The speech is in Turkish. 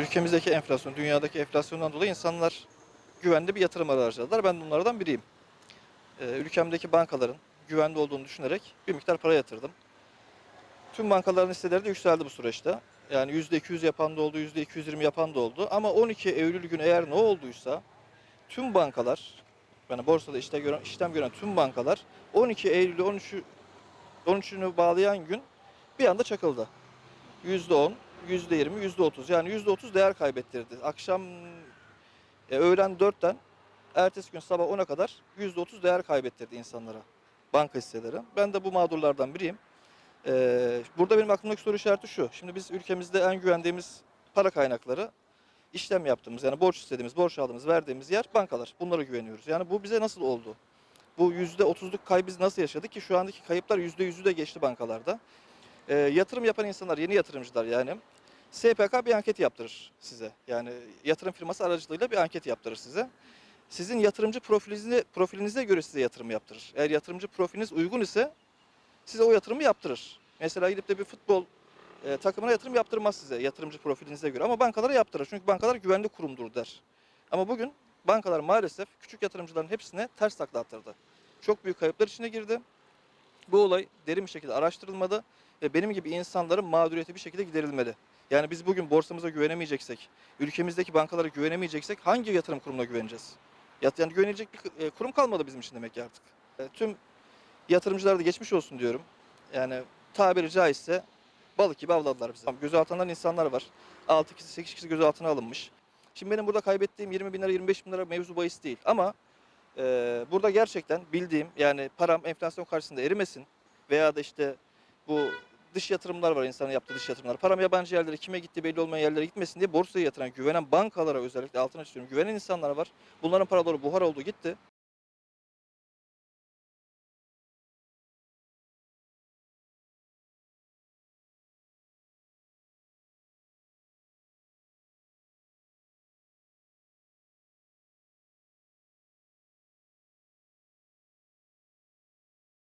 ülkemizdeki enflasyon, dünyadaki enflasyondan dolayı insanlar güvenli bir yatırım harcadılar. Ben bunlardan biriyim. Ee, ülkemdeki bankaların güvenli olduğunu düşünerek bir miktar para yatırdım. Tüm bankaların hisseleri de yükseldi bu süreçte. Yani %200 yapan da oldu, %220 yapan da oldu. Ama 12 Eylül günü eğer ne olduysa tüm bankalar, yani borsada işte gören, işlem gören tüm bankalar 12 Eylül'ü 13'ü 13'ünü bağlayan gün bir anda çakıldı. %10, %20, %30 yani %30 değer kaybettirdi. Akşam e, öğlen 4'ten ertesi gün sabah 10'a kadar %30 değer kaybettirdi insanlara banka hisseleri. Ben de bu mağdurlardan biriyim. Ee, burada benim aklımdaki soru işareti şu. Şimdi biz ülkemizde en güvendiğimiz para kaynakları işlem yaptığımız yani borç istediğimiz, borç aldığımız, verdiğimiz yer bankalar. Bunlara güveniyoruz. Yani bu bize nasıl oldu? Bu %30'luk kaybı biz nasıl yaşadık ki şu andaki kayıplar %100'ü de geçti bankalarda. Ee, yatırım yapan insanlar, yeni yatırımcılar yani SPK bir anket yaptırır size. Yani yatırım firması aracılığıyla bir anket yaptırır size. Sizin yatırımcı profilinize, profilinize göre size yatırım yaptırır. Eğer yatırımcı profiliniz uygun ise size o yatırımı yaptırır. Mesela gidip de bir futbol e, takımına yatırım yaptırmaz size yatırımcı profilinize göre ama bankalara yaptırır. Çünkü bankalar güvenli kurumdur der. Ama bugün bankalar maalesef küçük yatırımcıların hepsine ters takla attırdı. Çok büyük kayıplar içine girdi. Bu olay derin bir şekilde araştırılmadı ve benim gibi insanların mağduriyeti bir şekilde giderilmeli. Yani biz bugün borsamıza güvenemeyeceksek, ülkemizdeki bankalara güvenemeyeceksek hangi yatırım kurumuna güveneceğiz? Yani güvenilecek bir e, kurum kalmadı bizim için demek ki artık. E, Tüm yatırımcılara da geçmiş olsun diyorum. Yani tabiri caizse balık gibi avladılar bizi. Gözaltından insanlar var. 6 kişi 8 kişi gözaltına alınmış. Şimdi benim burada kaybettiğim 20 bin lira 25 bin lira mevzu bahis değil. Ama e, burada gerçekten bildiğim yani param enflasyon karşısında erimesin veya da işte bu dış yatırımlar var insanın yaptığı dış yatırımlar. Param yabancı yerlere kime gitti belli olmayan yerlere gitmesin diye borsaya yatıran güvenen bankalara özellikle altına çiziyorum. Güvenen insanlar var. Bunların paraları buhar oldu gitti.